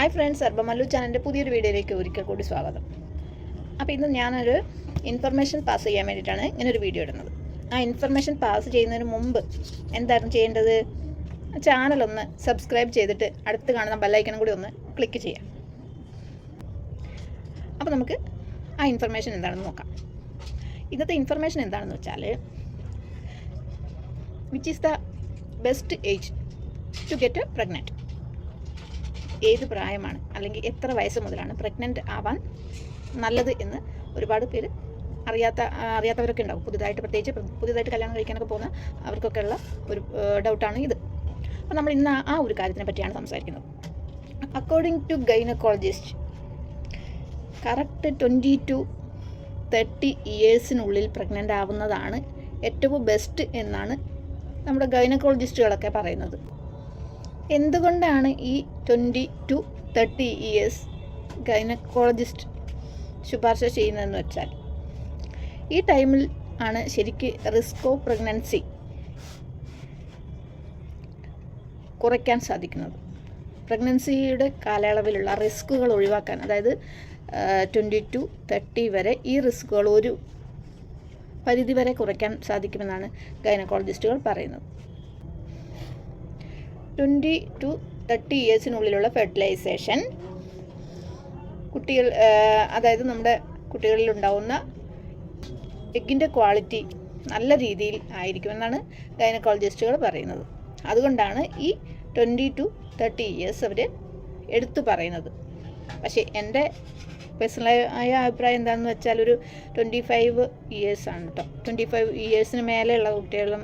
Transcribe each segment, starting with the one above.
Hi friends അർബമല്ലു ചാനലിന്റെ പുതിയൊരു വീഡിയോയിലേക്ക് ഒരിക്കൽ കൂടി സ്വാഗതം. അപ്പോൾ ഇന്ന് ഞാനൊരു ഇൻഫർമേഷൻ പാസ് ചെയ്യാൻ വേണ്ടിയിട്ടാണ് ഇങ്ങനൊരു വീഡിയോ ഇടുന്നത്. ആ ഇൻഫർമേഷൻ പാസ് ചെയ്യുന്നതിന് മുമ്പ് എന്തായിരുന്നു ചെയ്യേണ്ടത്? ചാനലൊന്ന് സബ്സ്ക്രൈബ് ചെയ്തിട്ട് അടുത്ത് കാണുന്ന ബെല്ലൈക്കണം കൂടി ഒന്ന് ക്ലിക്ക് ചെയ്യാം. അപ്പോൾ നമുക്ക് ആ ഇൻഫർമേഷൻ എന്താണെന്ന് നോക്കാം. ഇന്നത്തെ ഇൻഫർമേഷൻ എന്താണെന്ന് വെച്ചാൽ which is the best age to get pregnant ഏത് പ്രായമാണ് അല്ലെങ്കിൽ എത്ര വയസ്സ് മുതലാണ് പ്രഗ്നന്റ് ആവാൻ നല്ലത് എന്ന് ഒരുപാട് പേര് അറിയാത്ത അറിയാത്തവരൊക്കെ ഉണ്ടാവും. പുതുതായിട്ട് പ്രത്യേകിച്ച് പുതുതായിട്ട് കല്യാണം കഴിക്കാനൊക്കെ പോകുന്ന അവർക്കൊക്കെ ഉള്ള ഒരു ഡൗട്ടാണ് ഇത്. അപ്പോൾ നമ്മൾ ഇന്ന് ആ- ഒരു കാര്യത്തിനെ പറ്റിയാണ് സംസാരിക്കുന്നത്. According to gynaecologist correct twenty two thirty ഇയേഴ്സിനുള്ളിൽ pregnant ആവുന്നതാണ് ഏറ്റവും ബെസ്റ്റ് എന്നാണ് നമ്മുടെ ഗൈനക്കോളജിസ്റ്റുകളൊക്കെ പറയുന്നത്. എന്തുകൊണ്ടാണ് ഈ twenty two thirty years gynaecologist ശുപാർശ ചെയ്യുന്നതെന്ന് വെച്ചാൽ ഈ ടൈമിൽ ആണ് ശരിക്ക് റിസ്ക് ഓഫ് പ്രഗ്നൻസി കുറയ്ക്കാൻ സാധിക്കുന്നത്. പ്രഗ്നൻസിയുടെ കാലയളവിലുള്ള റിസ്കുകൾ ഒഴിവാക്കാൻ അതായത് ട്വന്റി ടു തേർട്ടി വരെ ഈ റിസ്കുകൾ ഒരു പരിധി വരെ കുറയ്ക്കാൻ സാധിക്കുമെന്നാണ് ഗൈനക്കോളജിസ്റ്റുകൾ പറയുന്നത്. ട്വന്റി ടു തേർട്ടി ഇയേഴ്സിനുള്ളിലുള്ള ഫെർട്ടിലൈസേഷൻ കുട്ടികൾ അതായത് നമ്മുടെ കുട്ടികളിൽ ഉണ്ടാവുന്ന എഗ്ഗിന്റെ ക്വാളിറ്റി നല്ല രീതിയിൽ ആയിരിക്കുമെന്നാണ് ഗൈനക്കോളജിസ്റ്റുകൾ പറയുന്നത്. അതുകൊണ്ടാണ് ഈ ട്വന്റി ടു തേർട്ടി ഇയേഴ്സ് അവർ എടുത്തു പറയുന്നത്. പക്ഷേ എന്റെ പേഴ്സണലായ അഭിപ്രായം എന്താണെന്ന് വെച്ചാൽ ഒരു ട്വന്റി ഫൈവ് ഇയേഴ്സ് ആണ് കേട്ടോ ട്വന്റി ഫൈവ് ഇയേഴ്സിന് മേലെയുള്ള കുട്ടികളും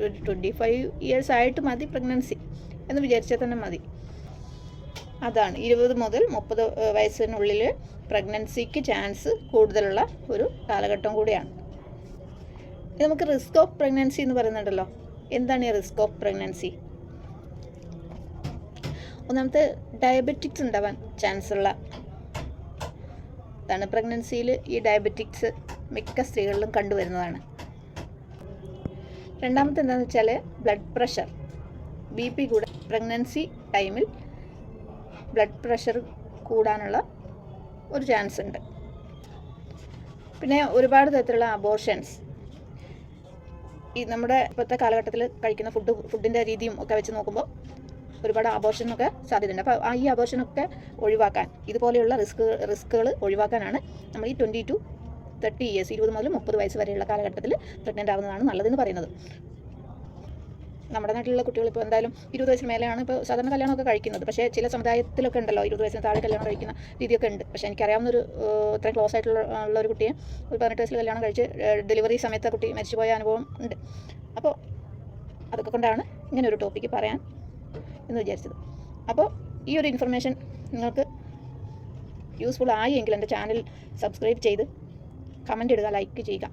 ഒരു ട്വന്റി ഫൈവ് ഇയേഴ്സ് ആയിട്ട് മതി പ്രഗ്നൻസി എന്ന് വിചാരിച്ചാൽ തന്നെ മതി. അതാണ്. ഇരുപത് മുതൽ മുപ്പത് വയസ്സിനുള്ളിൽ പ്രഗ്നൻസിക്ക് ചാൻസ് കൂടുതലുള്ള ഒരു കാലഘട്ടം കൂടിയാണ്. നമുക്ക് റിസ്ക് ഓഫ് പ്രഗ്നൻസി എന്ന് പറയുന്നുണ്ടല്ലോ. എന്താണ് ഈ റിസ്ക് ഓഫ് പ്രഗ്നൻസി ഒന്നാമത്തെ ഡയബറ്റിക്സ് ഉണ്ടാവാൻ ചാൻസ് ഉള്ള ഇതാണ് പ്രഗ്നൻസിയിൽ ഈ ഡയബറ്റിക്സ് മിക്ക സ്ത്രീകളിലും കണ്ടുവരുന്നതാണ്. രണ്ടാമത്തെ എന്താണെന്ന് വെച്ചാൽ ബ്ലഡ് പ്രഷർ ബി പി കൂടെ പ്രഗ്നൻസി ടൈമിൽ ബ്ലഡ് പ്രഷർ കൂടാനുള്ള ഒരു ചാൻസ് ഉണ്ട്. പിന്നെ ഒരുപാട് തരത്തിലുള്ള അബോർഷൻസ് ഈ നമ്മുടെ ഇപ്പോഴത്തെ കാലഘട്ടത്തിൽ കഴിക്കുന്ന ഫുഡ് ഫുഡിന്റെ രീതിയും ഒക്കെ വെച്ച് നോക്കുമ്പോൾ ഒരുപാട് അബോർഷനൊക്കെ സാധ്യതയുണ്ട്. അപ്പോൾ ആ ഈ അബോർഷനൊക്കെ ഒഴിവാക്കാൻ ഇതുപോലെയുള്ള റിസ്ക് റിസ്ക്കുകൾ ഒഴിവാക്കാനാണ് നമ്മൾ ഈ ട്വന്റി ടു തേർട്ടി ഇയേഴ്സ് ഇരുപത് മുതൽ മുപ്പത് വയസ്സ് വരെയുള്ള കാലഘട്ടത്തിൽ പ്രഗ്നന്റ് ആവുന്നതാണ് നല്ലതെന്ന് പറയുന്നത്. നമ്മുടെ നാട്ടിലുള്ള കുട്ടികൾ ഇപ്പോൾ എന്തായാലും ഇരുപത് വയസ്സിന് മേലെയാണ് ഇപ്പോൾ സാധാരണ കല്യാണമൊക്കെ കഴിക്കുന്നത്. പക്ഷേ ചില സമുദായത്തിലൊക്കെ ഉണ്ടല്ലോ ഇരുപത് വയസ്സിന് താഴെ കല്യാണം കഴിക്കുന്ന രീതിയൊക്കെ ഉണ്ട്. പക്ഷേ എനിക്കറിയാവുന്ന ഒരു ഇത്രയും ക്ലോസ് ആയിട്ടുള്ള ഉള്ള ഒരു കുട്ടിയെ ഒരു പതിനെട്ട് വയസ്സിൽ കല്യാണം കഴിച്ച് ഡെലിവറി സമയത്ത് ആ കുട്ടി മരിച്ചു പോയ അനുഭവം ഉണ്ട്. അപ്പോൾ അതൊക്കെ കൊണ്ടാണ് ഇങ്ങനെ ഒരു ടോപ്പിക്ക് പറയാൻ എന്ന് വിചാരിച്ചത്. അപ്പോൾ ഈ ഒരു ഇൻഫർമേഷൻ നിങ്ങൾക്ക് യൂസ്ഫുൾ ആയി എങ്കിൽ എന്റെ ചാനൽ സബ്സ്ക്രൈബ് ചെയ്ത് കമന്റ് ഇടുക ലൈക്ക് ചെയ്യുക.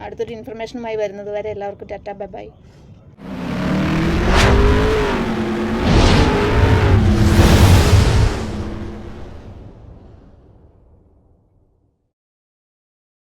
അടുത്തൊരു ഇൻഫർമേഷനുമായി വരുന്നത് വരെ എല്ലാവർക്കും ടാറ്റ ബൈ ബൈ.